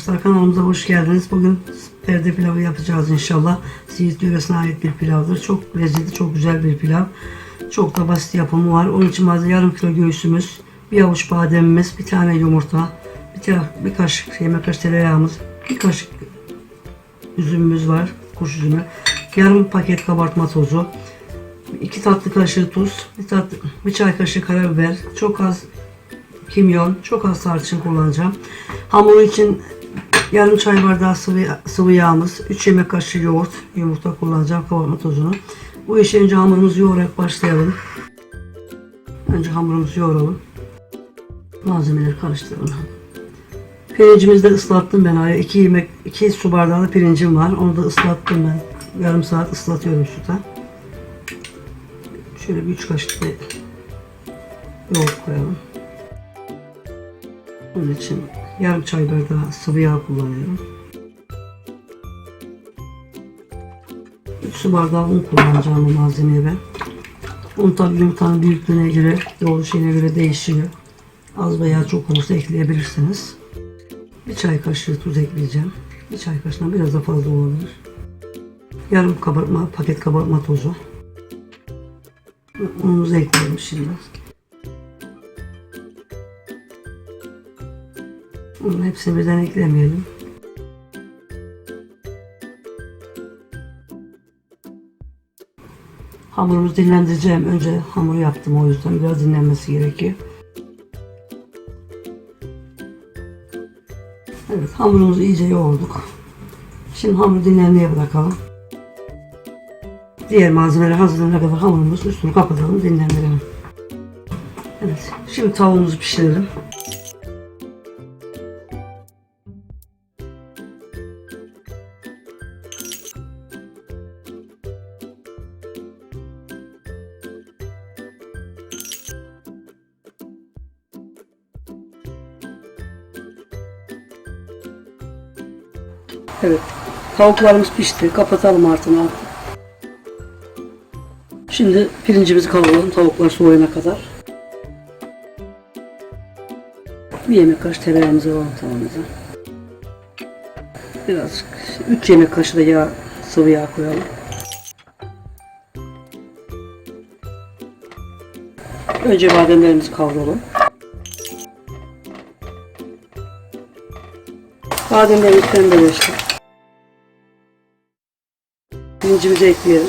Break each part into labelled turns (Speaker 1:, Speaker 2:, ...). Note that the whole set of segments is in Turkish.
Speaker 1: Arkadaşlar kanalımıza hoş geldiniz. Bugün perde pilavı yapacağız inşallah. Siirt yöresine ait bir pilavdır. Çok lezzetli, çok güzel bir pilav. Çok da basit yapımı var. Onun için malzeme yarım kilo göğsümüz, bir avuç bademimiz, bir tane yumurta, bir, tane, bir kaşık yemek kaşığı tereyağımız, bir kaşık üzümümüz var, kuş üzümü, yarım paket kabartma tozu, iki tatlı kaşığı tuz, bir, tatlı, bir çay kaşığı karabiber, çok az kimyon, çok az tarçın kullanacağım. Hamur için yarım çay bardağı sıvı, sıvı yağımız, 3 yemek kaşığı yoğurt, yumurta kullanacağım, kabartma tozunu. Bu işe önce hamurumuzu yoğurarak başlayalım. Önce hamurumuzu yoğuralım. Malzemeleri karıştıralım. Pirincimizi de ıslattım ben. 2 yemek, 2 su bardağı da pirincim var. Onu da ıslattım ben. Yarım saat ıslatıyorum suda. Şöyle bir 3 kaşık da yoğurt koyalım. Bunun için yarım çay bardağı sıvı yağ kullanıyorum. 3 su bardağı un kullanacağım bu malzemeye ben. Un tabi yumurtanın büyüklüğüne göre, şeyine göre değişiyor. Az veya çok olursa ekleyebilirsiniz. Bir çay kaşığı tuz ekleyeceğim. Bir çay kaşığından biraz da fazla olabilir. Yarım kabartma, paket kabartma tozu. Unumuzu ekleyelim şimdi. Hepsini birden eklemeyelim. Hamurumuzu dinlendireceğim. Önce hamuru yaptım o yüzden biraz dinlenmesi gerekiyor. Evet hamurumuzu iyice yoğurduk. Şimdi hamuru dinlenmeye bırakalım. Diğer malzemeler hazırlanana kadar hamurumuzun üstünü kapatalım dinlendirelim. Evet şimdi tavuğumuzu pişirelim. Evet. Tavuklarımız pişti. Kapatalım altını artık. Şimdi pirincimizi kavuralım tavuklar soğuyana kadar. Bir yemek kaşığı tereyağımızı alalım tavamıza. Birazcık, 3 yemek kaşığı da yağ, sıvı yağ koyalım. Önce bademlerimizi kavuralım. Bademlerimiz pembeleşti. Pirincimizi ekleyelim.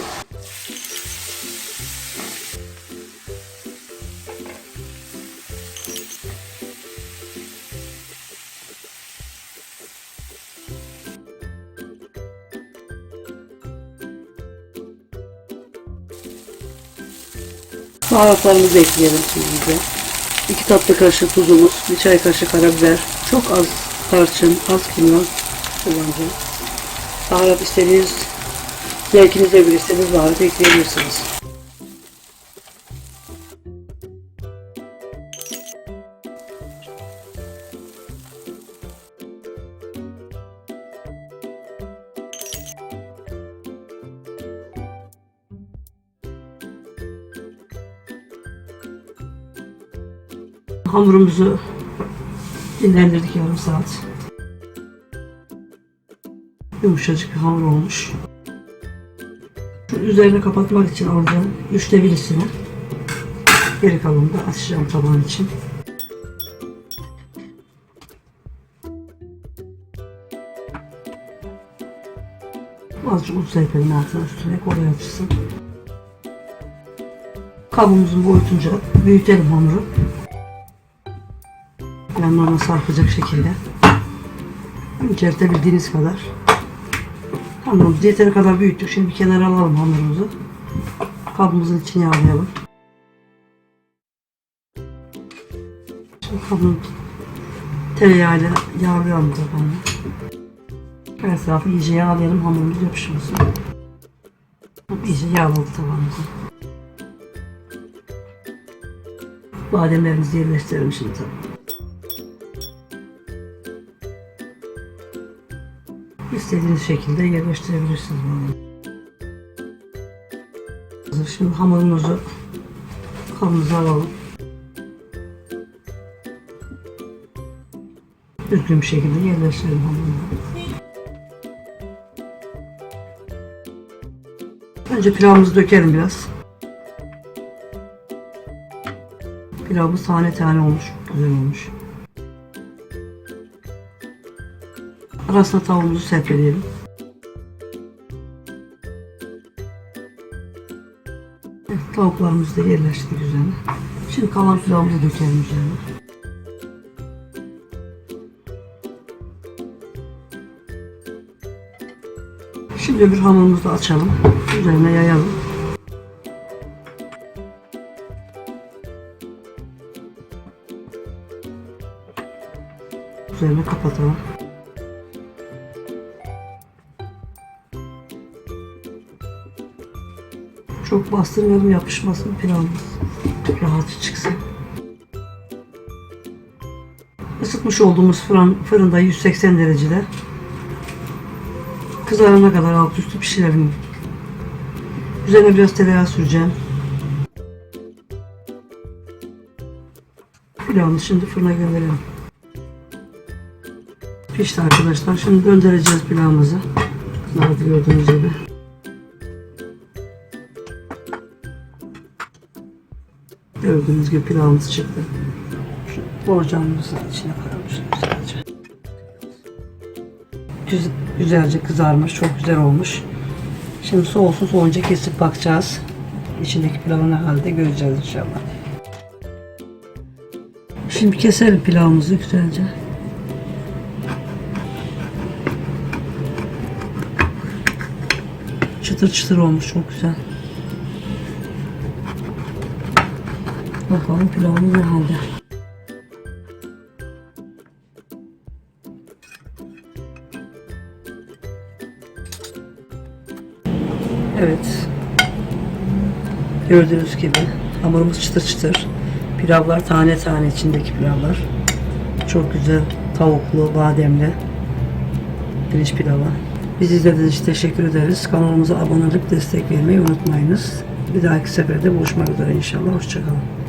Speaker 1: Baharatlarımızı ekleyelim şimdi. 2 tatlı kaşığı tuzumuz, bir çay kaşığı karabiber, çok az tarçın, az kimyon kullanacağım. Baharat istediğiniz zevkinize göre istediğiniz baharat ekleyebilirsiniz. Hamurumuzu dinlendirdik yarım saat. Yumuşacık bir hamur olmuş. Üzerine kapatmak için alacağım üçte birisini. Geri kalanını da açacağım tabağın için. Azıcık un serpelim altına üstüne kolay açsın. Kabımızın boyutunca büyütelim hamuru. Yanlarına sarkacak şekilde. İçeritebildiğiniz kadar. Hamurumuzu yeteri kadar büyüttük. Şimdi bir kenara alalım hamurumuzu. Kabımızın içine yağlayalım. Şimdi kabın tereyağıyla yağlayalım tabağını. Her tarafı iyice yağlayalım hamurumuz yapışmasın. İyice yağladık tabağımızı. Bademlerimizi yerleştirelim şimdi tabağa. İstediğiniz şekilde yerleştirebilirsiniz bunu. Şimdi hamurumuzu kabımıza alalım. düzgün bir şekilde yerleştirelim hamurunu. Önce pilavımızı dökelim biraz. Pilavımız tane tane olmuş. Güzel olmuş. Arasına tavuğumuzu serpeleyelim. Evet, Tavuklarımızı da yerleştirdik üzerine. Şimdi kalan pilavımızı dökelim üzerine. Şimdi öbür hamurumuzu açalım. Üzerine yayalım. Üzerine kapatalım. Çok bastırmayalım yapışmasın pilavımız. Rahat çıksın. Isıtmış olduğumuz fırın, fırında 180 derecede kızarana kadar alt üstü pişirelim. Üzerine biraz tereyağı süreceğim. Pilavımızı şimdi fırına gönderelim. Pişti arkadaşlar. Şimdi göndereceğiz pilavımızı. Nerede gördüğünüz gibi. Gördüğünüz gibi pilavımız çıktı. Borcamımızı içine şunu güzelce. Güz- Güzelce kızarmış, çok güzel olmuş. Şimdi soğusun soğunca kesip bakacağız. İçindeki pilavın ne halde göreceğiz inşallah. Şimdi keselim pilavımızı güzelce. Çıtır çıtır olmuş çok güzel. Bakalım pilavımız ne halde. Evet. Gördüğünüz gibi hamurumuz çıtır çıtır. Pilavlar tane tane içindeki pilavlar. Çok güzel tavuklu, bademli pirinç pilavı. Bizi izlediğiniz için teşekkür ederiz. Kanalımıza abone olup destek vermeyi unutmayınız. Bir dahaki seferde buluşmak üzere inşallah. Hoşçakalın.